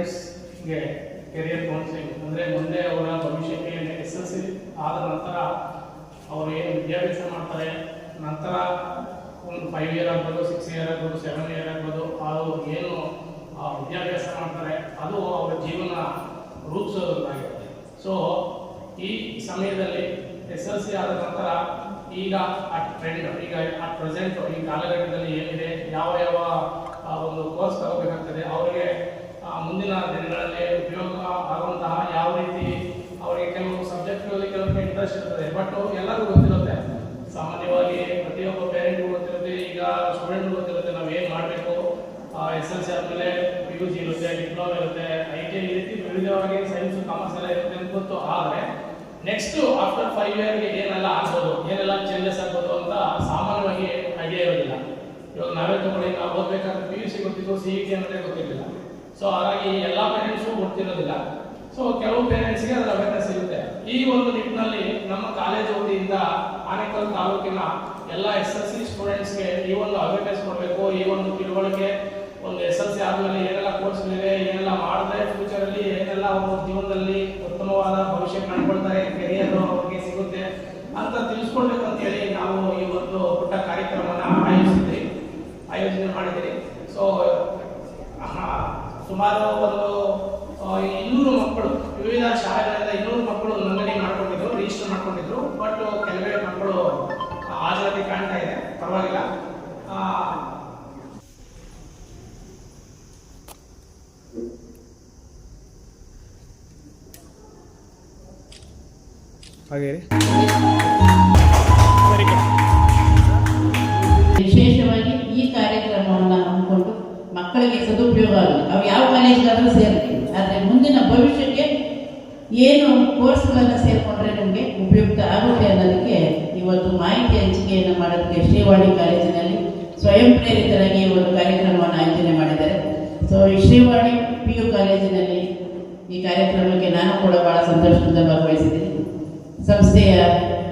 ಸ್ಟೂಡೆಂಟ್ಸ್ಗೆ career counselling ಅಂದರೆ ಮುಂದೆ ಅವರ ಭವಿಷ್ಯಕ್ಕೆ ಎಸ್ ಎಲ್ ಸಿ ಆದ ನಂತರ ಅವರು ಏನು ವಿದ್ಯಾಭ್ಯಾಸ ಮಾಡ್ತಾರೆ, ನಂತರ ಒಂದು ಫೈವ್ ಇಯರ್ ಆಗ್ಬೋದು ಸಿಕ್ಸ್ ಇಯರ್ ಆಗ್ಬೋದು ಸೆವೆನ್ ಇಯರ್ ಆಗ್ಬೋದು ಅವರು ಏನು ವಿದ್ಯಾಭ್ಯಾಸ ಮಾಡ್ತಾರೆ, ಅದು ಅವರ ಜೀವನ ರೂಪಿಸೋದಾಗಿರುತ್ತೆ ಸೊ ಈ ಸಮಯದಲ್ಲಿ ಎಸ್ ಎಲ್ ಸಿ ಆದ ನಂತರ ಈಗ ಆ ಟ್ರೆಂಡ್ ಈಗ ಆ ಪ್ರೆಸೆಂಟ್ ಈ ಕಾಲಘಟ್ಟದಲ್ಲಿ ಏನಿದೆ, ಯಾವ ಯಾವ ಒಂದು ಕೋರ್ಸ್ ತಗೋಬೇಕಾಗ್ತದೆ, ಅವರಿಗೆ ಮುಂದಿನ ದಿನಗಳಲ್ಲಿ ಉಪಯೋಗ ಆಗುವಂತಹ ಯಾವ ರೀತಿ ಅವರಿಗೆ ಕೆಲವು ಸಬ್ಜೆಕ್ಟ್ಗಳಲ್ಲಿ ಕೆಲವೊಂದು ಇಂಟ್ರೆಸ್ಟ್ ಇರ್ತದೆ. ಬಟ್ ಎಲ್ಲರಿಗೂ ಗೊತ್ತಿರುತ್ತೆ. ಸಾಮಾನ್ಯವಾಗಿ ಪ್ರತಿಯೊಬ್ಬ ಪೇರೆಂಟ್ಗೂ ಗೊತ್ತಿರುತ್ತೆ. ಈಗ ಸ್ಟೂಡೆಂಟ್ ಗೊತ್ತಿರುತ್ತೆ ನಾವು ಏನು ಮಾಡಬೇಕು? ಎಸ್ ಎಲ್ ಸಿ ಆದಮೇಲೆ ಪಿ ಯು ಜಿ ಇರುತ್ತೆ ಡಿಪ್ಲೊಮಾ ಇರುತ್ತೆ ಐ ಟಿ ಈ ರೀತಿ ವಿವಿಧವಾಗಿ ಸೈನ್ಸ್ ಕಾಮರ್ಸ್ ಎಲ್ಲ ಇರುತ್ತೆ ಅಂತ ಗೊತ್ತು. ಆದರೆ ನೆಕ್ಸ್ಟ್ ಆಫ್ಟರ್ ಫೈವ್ ಇಯರ್ಗೆ ಏನೆಲ್ಲ ಆಗ್ಬೋದು, ಏನೆಲ್ಲ ಚೇಂಜಸ್ ಆಗ್ಬೋದು ಅಂತ ಸಾಮಾನ್ಯವಾಗಿ ಐಡಿಯಾ ಇರೋದಿಲ್ಲ. ಇವಾಗ ನಾವೇ ತಗೊಳ್ಳಿ, ನಾವು ಓದ್ಬೇಕಾದ್ರೆ ಪಿ ಯು ಸಿ ಗೊತ್ತಿತ್ತು ಸಿ ಇ ಟಿ ಅಂದರೆ ಗೊತ್ತಿರಲಿಲ್ಲ. ಸೊ ಹಾಗಾಗಿ ಎಲ್ಲ ಪೇರೆಂಟ್ಸು ಗೊತ್ತಿರೋದಿಲ್ಲ. ಸೊ ಕೆಲವು ಪೇರೆಂಟ್ಸ್ಗೆ ಅದರ ಅವೇರ್ನೆಸ್ ಇರುತ್ತೆ ಈ ಒಂದು ನಿಟ್ಟಿನಲ್ಲಿ ನಮ್ಮ ಕಾಲೇಜ್ ವತಿಯಿಂದ ಆನೇಕಲ್ ತಾಲೂಕಿನ ಎಲ್ಲ ಎಸ್ ಎಲ್ ಸಿ ಸ್ಟೂಡೆಂಟ್ಸ್ಗೆ ಈ ಒಂದು ಅವೇರ್ನೆಸ್ ಕೊಡಬೇಕು. ಈ ಒಂದು ತಿಳುವಳಿಕೆ ಒಂದು ಎಸ್ ಎಲ್ ಸಿ ಆದಮೇಲೆ ಏನೆಲ್ಲ ಕೋರ್ಸ್ಗಳಿವೆ ಏನೆಲ್ಲ ಮಾಡಿದ್ರೆ ಫ್ಯೂಚರಲ್ಲಿ ಏನೆಲ್ಲ ಅವರು ಜೀವನದಲ್ಲಿ ಉತ್ತಮವಾದ ಭವಿಷ್ಯ ಕಂಡುಕೊಳ್ತಾರೆ ಕೆರಿಯರ್ ಅವ್ರಿಗೆ ಸಿಗುತ್ತೆ ಅಂತ ತಿಳಿಸ್ಕೊಳ್ಬೇಕು ಅಂತ ಹೇಳಿ ನಾವು ಈ ಒಂದು ಪುಟ್ಟ ಕಾರ್ಯಕ್ರಮನ ಆಯೋಜಿಸಿದ್ರಿ ಆಯೋಜನೆ ಮಾಡಿದ್ದೀರಿ ಸೊ ಸುಮಾರು ಒಂದು ಇನ್ನೂರು ಮಕ್ಕಳು, ವಿವಿಧ ಶಾಲೆಗಳಿಂದ ಇನ್ನೂರು ಮಕ್ಕಳು ನೋಂದಣಿ ಮಾಡ್ಕೊಂಡಿದ್ರು ರಿಜಿಸ್ಟರ್ ಮಾಡ್ಕೊಂಡಿದ್ರು. ಬಟ್ ಕೆಲವೇ ಮಕ್ಕಳು ಹಾಜರಾತಿ ಕಾಣ್ತಾ ಇದೆ. ಪರವಾಗಿಲ್ಲ. ಹಾಗೆ ಏನು ಕೋರ್ಸ್ಗಳನ್ನು ಸೇರಿಕೊಂಡ್ರೆ ನಮಗೆ ಉಪಯುಕ್ತ ಆಗುತ್ತೆ ಅನ್ನೋದಕ್ಕೆ ಇವತ್ತು ಮಾಹಿತಿ ಹಂಚಿಕೆಯನ್ನು ಮಾಡೋದಕ್ಕೆ ಶ್ರೀವಾಣಿ ಕಾಲೇಜಿನಲ್ಲಿ ಸ್ವಯಂ ಪ್ರೇರಿತರಾಗಿ ಒಂದು ಕಾರ್ಯಕ್ರಮವನ್ನು ಆಯೋಜನೆ ಮಾಡಿದ್ದಾರೆ. ಸೊ ಶ್ರೀವಾಣಿ ಪಿ ಯು ಕಾಲೇಜಿನಲ್ಲಿ ಈ ಕಾರ್ಯಕ್ರಮಕ್ಕೆ ನಾನು ಕೂಡ ಬಹಳ ಸಂತೋಷದಿಂದ ಭಾಗವಹಿಸಿದ್ದೀನಿ. ಸಂಸ್ಥೆಯ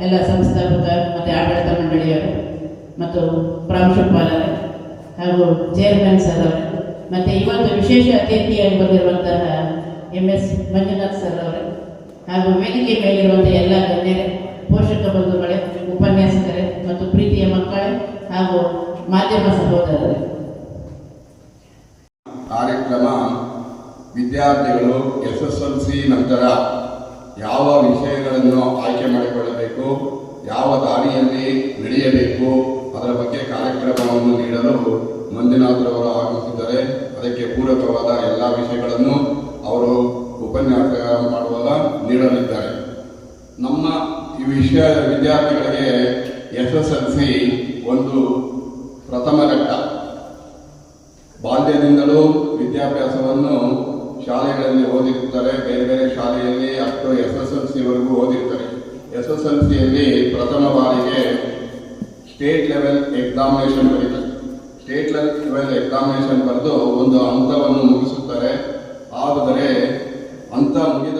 ಎಲ್ಲ ಸಂಸ್ಥಾಪಕ ಮತ್ತು ಆಡಳಿತ ಮಂಡಳಿಯವರು ಮತ್ತು ಪ್ರಾಂಶುಪಾಲರ ಹಾಗೂ ಚೇರ್ಮನ್ ಸರ್ ಅವರು, ಮತ್ತು ಇವತ್ತು ವಿಶೇಷ ಅತಿಥಿಯಾಗಿ ಬಂದಿರುವಂತಹ ಎಂ ಎಸ್ ಮಂಜುನಾಥ್ ಸರ್ ಅವರು, ಹಾಗೂ ವೇದಿಕೆ ಮೇಲಿರುವಂಥ ಎಲ್ಲ ಗಣ್ಯರೇ, ಪೋಷಕ ಬಂಧುಗಳೇ, ಉಪನ್ಯಾಸಕರೇ ಮತ್ತು ಪ್ರೀತಿಯ ಮಕ್ಕಳೇ ಹಾಗೂ ಮಾಧ್ಯಮ ಸಹೋದರರೇ. ಕಾರ್ಯಕ್ರಮ ವಿದ್ಯಾರ್ಥಿಗಳು ಎಸ್ ಎಸ್ ಎಲ್ ಸಿ ನಂತರ ಯಾವ ವಿಷಯಗಳನ್ನು ಆಯ್ಕೆ ಮಾಡಿಕೊಳ್ಳಬೇಕು, ಯಾವ ದಾರಿಯಲ್ಲಿ ನಡೆಯಬೇಕು, ಅದರ ಬಗ್ಗೆ ಕಾರ್ಯಕ್ರಮವನ್ನು ನೀಡಲು ಮಂಜುನಾಥ್ರವರು ಆಗಮಿಸಿದ್ದಾರೆ. ಅದಕ್ಕೆ ಪೂರಕವಾದ ಎಲ್ಲ ವಿಷಯಗಳನ್ನು ಅವರು ಉಪನ್ಯಾಸ ಮಾಡುವಾಗ ನೀಡಲಿದ್ದಾರೆ. ನಮ್ಮ ಈ ವಿಷಯ ವಿದ್ಯಾರ್ಥಿಗಳಿಗೆ ಎಸ್ ಎಸ್ ಎಲ್ ಸಿ ಒಂದು ಪ್ರಥಮ ಘಟ್ಟ. ಬಾಲ್ಯದಿಂದಲೂ ವಿದ್ಯಾಭ್ಯಾಸವನ್ನು ಶಾಲೆಗಳಲ್ಲಿ ಓದಿರ್ತಾರೆ, ಬೇರೆ ಬೇರೆ ಶಾಲೆಯಲ್ಲಿ ಅಷ್ಟು ಎಸ್ ಎಸ್ ಎಲ್ ಸಿವರೆಗೂ ಓದಿರ್ತಾರೆ. ಎಸ್ ಎಸ್ ಎಲ್ ಸಿಯಲ್ಲಿ ಪ್ರಥಮ ಬಾರಿಗೆ ಸ್ಟೇಟ್ ಲೆವೆಲ್ ಎಕ್ಸಾಮಿನೇಷನ್ ಬರೀತಾರೆ. ಸ್ಟೇಟ್ ಲೆವೆಲ್ ಎಕ್ಸಾಮಿನೇಷನ್ ಬರೆದು ಒಂದು ಹಂತವನ್ನು ಮುಗಿಸುತ್ತಾರೆ. ಆದರೆ ಅಂತ ಮುಗಿದ